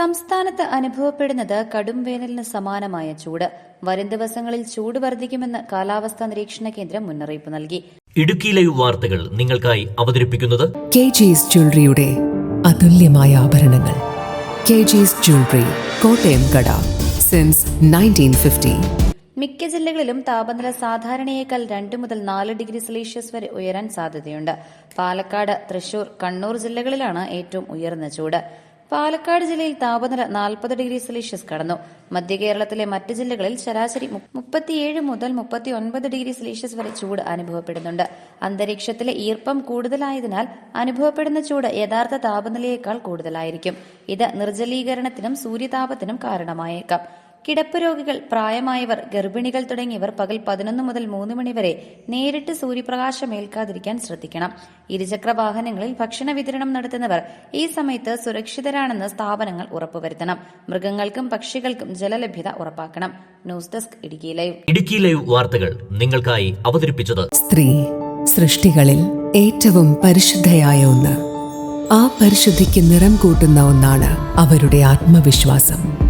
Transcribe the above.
സംസ്ഥാനത്ത് അനുഭവപ്പെടുന്നത് കടും വേനലിന് സമാനമായ ചൂട്. വരും ദിവസങ്ങളിൽ ചൂട് വർദ്ധിക്കുമെന്ന് കാലാവസ്ഥാ നിരീക്ഷണ കേന്ദ്രം മുന്നറിയിപ്പ് നൽകി. ഇടുക്കിയിലെ ലൈവ് വാർത്തകൾ നിങ്ങൾക്കായി അവതരിപ്പിക്കുന്നത് കെ ജിസ് ജ്വല്ലറിയുടെ അതുല്യമായ ആഭരണങ്ങൾ. കെ ജിസ് ജ്വല്ലറി കോട്ടയം കട സിൻസ് നയന്റീൻ ഫിഫ്റ്റി മിക്ക ജില്ലകളിലും താപനില സാധാരണയേക്കാൾ രണ്ട് മുതൽ നാല് ഡിഗ്രി സെൽഷ്യസ് വരെ ഉയരാൻ സാധ്യതയുണ്ട്. പാലക്കാട് തൃശൂർ കണ്ണൂർ ജില്ലകളിലാണ് ഏറ്റവും ഉയർന്ന ചൂട്. പാലക്കാട് ജില്ലയിൽ താപനില നാൽപ്പത് ഡിഗ്രി സെൽഷ്യസ് കടന്നു. മധ്യ കേരളത്തിലെ മറ്റ് ജില്ലകളിൽ ശരാശരി മുപ്പത്തിയേഴ് മുതൽ മുപ്പത്തി ഒൻപത് ഡിഗ്രി സെൽഷ്യസ് വരെ ചൂട് അനുഭവപ്പെടുന്നുണ്ട്. അന്തരീക്ഷത്തിലെ ഈർപ്പം കൂടുതലായതിനാൽ അനുഭവപ്പെടുന്ന ചൂട് യഥാർത്ഥ താപനിലയേക്കാൾ കൂടുതലായിരിക്കും. ഇത് നിർജലീകരണത്തിനും സൂര്യതാപത്തിനും കാരണമായേക്കാം. കിടപ്പ് രോഗികൾ പ്രായമായവർ ഗർഭിണികൾ തുടങ്ങിയവർ പകൽ പതിനൊന്ന് മുതൽ മൂന്ന് മണിവരെ നേരിട്ട് സൂര്യപ്രകാശം ഏൽക്കാതിരിക്കാൻ ശ്രദ്ധിക്കണം. ഇരുചക്ര വാഹനങ്ങളിൽ ഭക്ഷണ വിതരണം നടത്തുന്നവർ ഈ സമയത്ത് സുരക്ഷിതരാണെന്ന് സ്ഥാപനങ്ങൾ ഉറപ്പുവരുത്തണം. മൃഗങ്ങൾക്കും പക്ഷികൾക്കും ജലലഭ്യത ഉറപ്പാക്കണം. News desk Idukki live. Idukki live വാർത്തകൾ നിങ്ങൾക്കായി അവതരിപ്പിച്ചത് സ്ത്രീ സൃഷ്ടികളിൽ ഏറ്റവും പരിശുദ്ധയായ ഒന്ന്. ആ പരിശുദ്ധിക്ക് നിറം കൂട്ടുന്ന ഒന്നാണ് അവരുടെ ആത്മവിശ്വാസം.